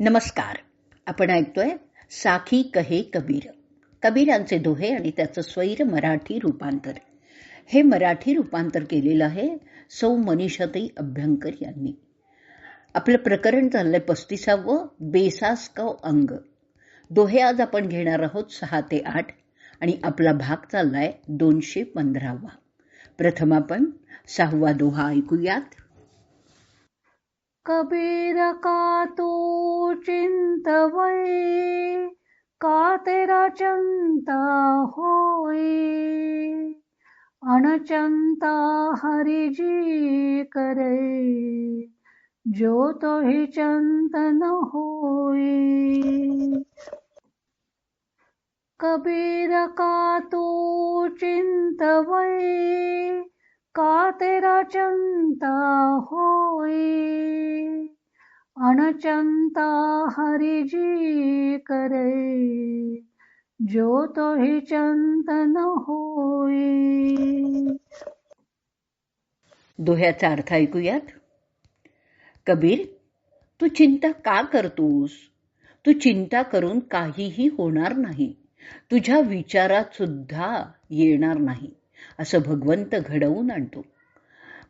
नमस्कार. आपण ऐकतोय साखी कहे कबीर. कबीरांचे दोहे आणि त्याचं स्वैर मराठी रूपांतर. हे मराठी रूपांतर केलेलं आहे सौ मनीषाताई अभ्यंकर यांनी. आपलं प्रकरण चाललंय पस्तीसावं बेसास्कव अंग. दोहे आज आपण घेणार आहोत सहा ते आठ आणि आपला भाग चाललाय दोनशे पंधरावा. प्रथम आपण सहावा दोहा ऐकूयात. कबीर का तू चिंतवय का तेरा चंता होई? अनचंता हरि जी करे जो तो ही चंतन होई। कबीर का तू चिंतवै का तेरा चंता होई अनचंता हरि जी करे। जो तो ही चंतन होई दोह्याचा अर्थ ऐकूयात? कबीर तू चिंता का करतोस? तू चिंता करून काहीही होणार नाही. तुझ्या विचारात सुद्धा येणार नाही. असं भगवंत घडवून आणतो.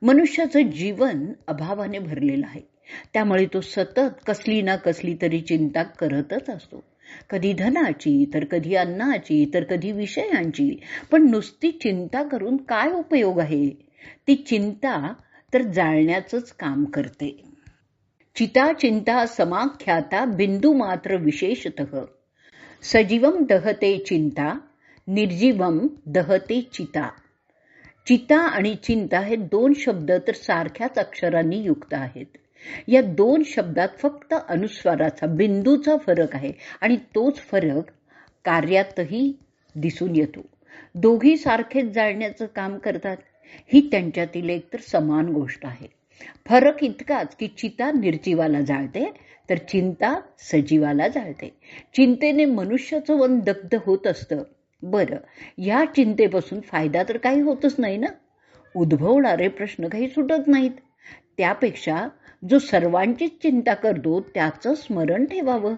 मनुष्याचं जीवन अभावाने भरलेलं आहे. त्यामुळे तो सतत कसली ना कसली तरी चिंता करतच असतो. कधी धनाची तर कधी अन्नाची तर कधी विषयांची. पण नुसती चिंता करून काय उपयोग आहे? ती चिंता तर जाळण्याचंच काम करते. चिता चिंता समाख्याता बिंदू मात्र विशेषत. सजीवम दहते चिंता निर्जीवम दहते चिता. चिता आणि चिंता हे दोन शब्द तर सारख्याच अक्षरांनी युक्त आहेत. या दोन शब्दात फक्त अनुस्वाराचा बिंदूचा फरक आहे आणि तोच फरक कार्यातही दिसून येतो. दोघी सारखेच जाळण्याचं काम करतात. ही त्यांच्यातील एक तर समान गोष्ट आहे. फरक इतकाच की चिता निर्जीवाला जाळते तर चिंता सजीवाला जाळते. चिंतेने मनुष्याचं वन दग्ध होत असतं. बरं या चिंतेपासून फायदा तर काही होतच नाही ना? उद्भवणारे प्रश्न काही सुटत नाहीत. त्यापेक्षा जो सर्वांचीच चिंता करतो त्याचं स्मरण ठेवावं.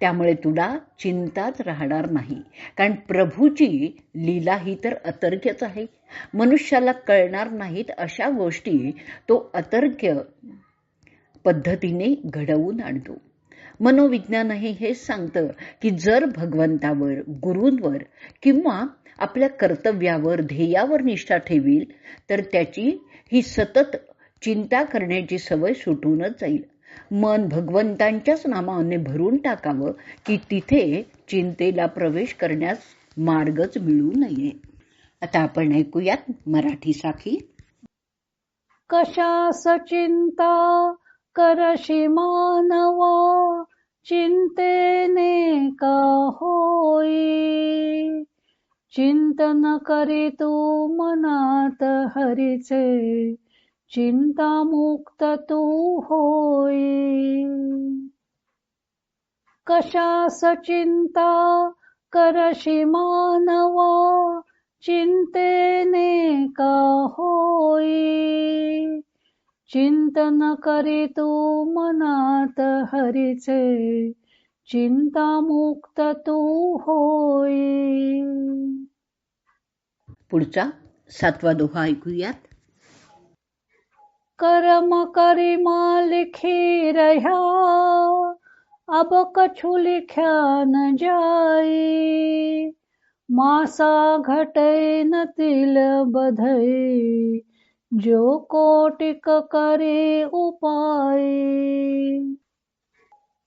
त्यामुळे तुला चिंताच राहणार नाही. कारण प्रभूची लीला ही तर अतर्क्यच आहे. मनुष्याला कळणार नाहीत अशा गोष्टी तो अतर्क्य पद्धतीने घडवून आणतो. मनोविज्ञानही हेच सांगतं की जर भगवंतावर गुरूंवर किंवा आपल्या कर्तव्यावर ध्येयावर निष्ठा ठेवील तर त्याची ही सतत चिंता करण्याची सवय सुटूनच जाईल. मन भगवंतांच्याच नामाने भरून टाकावं की तिथे चिंतेला प्रवेश करण्यास मार्गच मिळू नये. आता आपण ऐकूयात मराठी साखी कशास चिंता? करशी मानवा चिंतेने का होई? चिंतन करी तू मनात हरीचे चिंतामुक्त तू होई? कशास चिंता करशी मानवा चिंतेने का होई? चिंतन करी तू मनात हरीचे चिंतामुक्त तू होई पुढचा सातवा दोहा ऐकूयात. कर्म करी मालिखी रह्या अब कछु लिख्या न जाई मासा घटै न तिल बधई जो कोटिक करे उपाय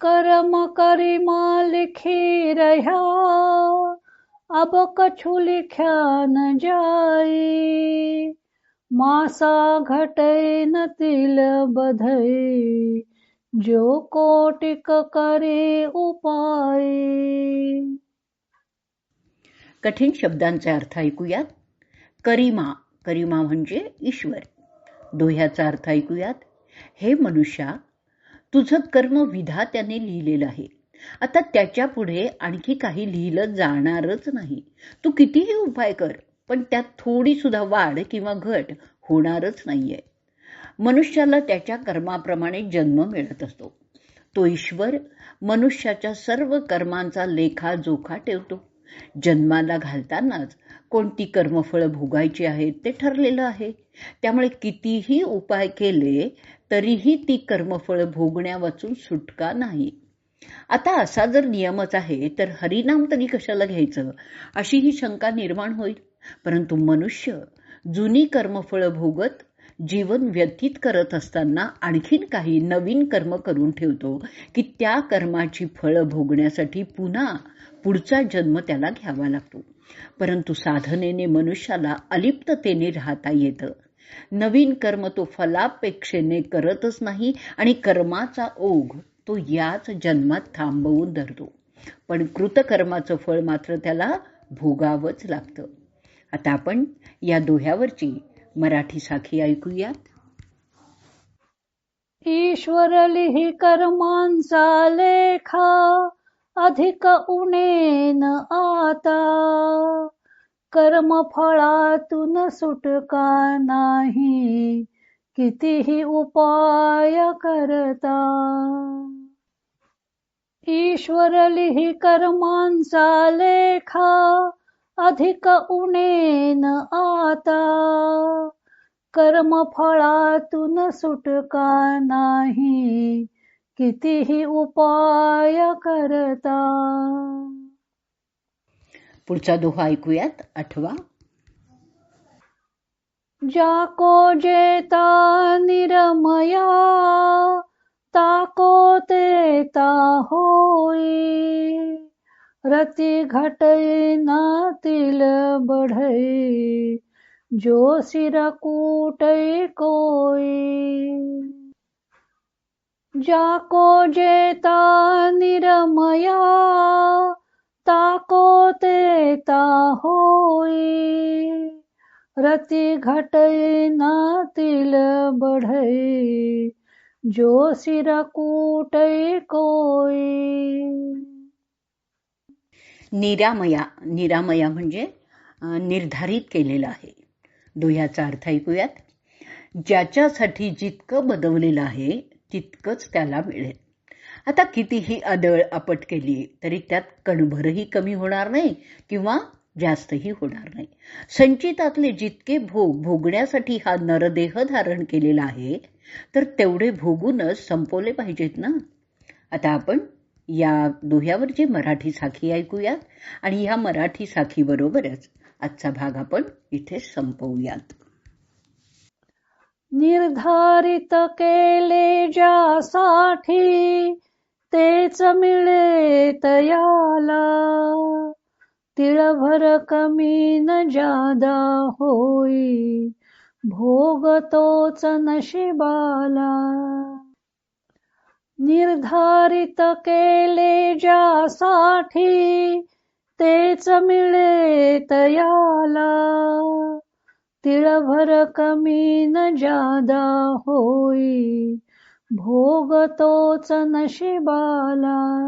कर्म करी मालिखी रह्या अब कछु लिख्या न जाए मासा घटै न तिल बधई जो कोटिक करे उपाय। कठीण शब्दांचे अर्थ ऐकूयात. करिमा करिमा म्हणजे ईश्वर. दोह्याचा अर्थ ऐकूयात. हे मनुष्या तुझं कर्म विधात्याने लिहिलेलं आहे. आता त्याच्या पुढे आणखी काही लिहिलं जाणारच नाही. तू कितीही उपाय कर पण त्यात थोडी सुद्धा वाढ किंवा घट होणारच नाहीये. मनुष्याला त्याच्या कर्माप्रमाणे जन्म मिळत असतो. तो ईश्वर मनुष्याच्या सर्व कर्मांचा लेखाजोखा ठेवतो. जन्माला घालतानाच कोणती कर्मफळं भोगायची आहेत ते ठरलेलं आहे. त्यामुळे कितीही उपाय केले तरीही ती कर्मफळं भोगण्यावाचून सुटका नाही. आता असा जर नियमच आहे तर हरिनाम तरी कशाला घ्यायचं? अशी ही शंका निर्माण होईल. परंतु मनुष्य जुनी कर्मफळं भोगत जीवन व्यतीत करत असताना आणखीन काही नवीन कर्म करून ठेवतो की त्या कर्माची फळं भोगण्यासाठी पुन्हा पुढचा जन्म त्याला घ्यावा लागतो. परंतु साधनेने मनुष्याला अलिप्ततेने राहता येतं. नवीन कर्म तो फलापेक्षेने करतच नाही आणि कर्माचा ओघ तो याच जन्मात थांबवून धरतो. पण कृतकर्माचं फळ मात्र त्याला भोगावंच लागतं. आता आपण या दोह्यावरची मराठी साखी ऐकूयात. ईश्वर लिही कर्मांचा लेखा. अधिक उणेन आता. कर्म फळातून सुटका नाही कितीही उपाय करता. ईश्वर लिही कर्मांचा लेखा अधिक उणेन आता. कर्म फळातून सुटका नाही कितीही उपाय करता. पुढचा दोहा ऐकूयात. आठवा. जाको जेता निरमया ताको तेता होई. रति घटई ना तिल बढ़ई जो सिर कोई. जाको जेता निरमया ताको तेता होई। रति घटई ना तिल बढ़ई जो सिर कूटई कोई। निरामया निरामया म्हणजे निर्धारित केलेलं आहे. दुह्याचा अर्थ ऐकूयात. ज्याच्यासाठी जितकं बदवलेलं आहे तितकंच त्याला मिळेल. आता कितीही आदळ आपट केली तरी त्यात कणभरही कमी होणार नाही किंवा जास्तही होणार नाही. संचितातले जितके भोग भोगण्यासाठी हा नरदेह धारण केलेला आहे तर तेवढे भोगूनच संपवले पाहिजेत ना? आता आपण या दोह्यावरची मराठी साखी ऐकूयात आणि ह्या मराठी साखीबरोबरच आजचा भाग आपण इथे संपवूयात. निर्धारित केले ज्यासाठी तेच मिळे तयाला तिळभर कमी न जादा होई भोग तोच नशिबाला. निर्धारित केले ज्यासाठी तेच मिळे तयाला तिळभर कमी न जादा होई भोग तोच नशिबाला.